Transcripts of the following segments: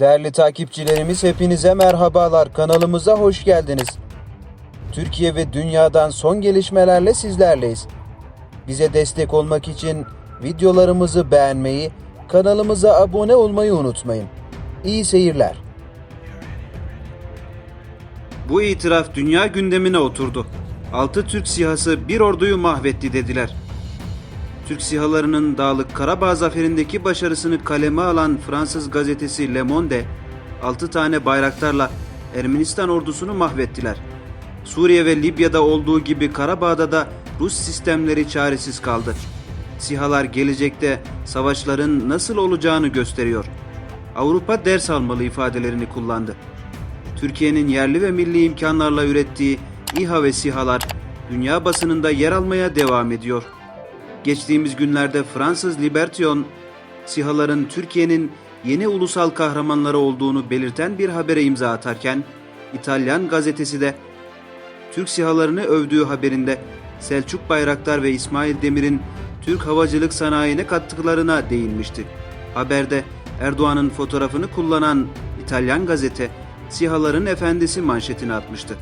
Değerli takipçilerimiz hepinize merhabalar. Kanalımıza hoş geldiniz. Türkiye ve dünyadan son gelişmelerle sizlerleyiz. Bize destek olmak için videolarımızı beğenmeyi, kanalımıza abone olmayı unutmayın. İyi seyirler. Bu itiraf dünya gündemine oturdu. Altı Türk sihası bir orduyu mahvetti dediler. Türk sihalarının Dağlık Karabağ zaferindeki başarısını kaleme alan Fransız gazetesi Le Monde, 6 tane bayraktarla Ermenistan ordusunu mahvettiler. Suriye ve Libya'da olduğu gibi Karabağ'da da Rus sistemleri çaresiz kaldı. Sihalar gelecekte savaşların nasıl olacağını gösteriyor. Avrupa ders almalı ifadelerini kullandı. Türkiye'nin yerli ve milli imkanlarla ürettiği İHA ve SİHA'lar dünya basınında yer almaya devam ediyor. Geçtiğimiz günlerde Fransız Libertion, SİHA'ların Türkiye'nin yeni ulusal kahramanları olduğunu belirten bir habere imza atarken, İtalyan gazetesi de Türk SİHA'larını övdüğü haberinde Selçuk Bayraktar ve İsmail Demir'in Türk havacılık sanayine kattıklarına değinmişti. Haberde Erdoğan'ın fotoğrafını kullanan İtalyan gazete SİHA'ların efendisi manşetini atmıştı.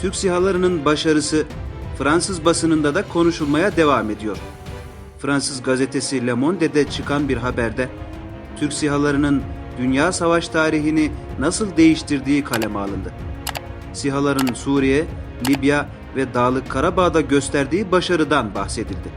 Türk SİHA'larının başarısı Fransız basınında da konuşulmaya devam ediyor. Fransız gazetesi Le Monde'de çıkan bir haberde Türk SİHA'larının dünya savaş tarihini nasıl değiştirdiği kaleme alındı. SİHA'ların Suriye, Libya ve Dağlık Karabağ'da gösterdiği başarıdan bahsedildi.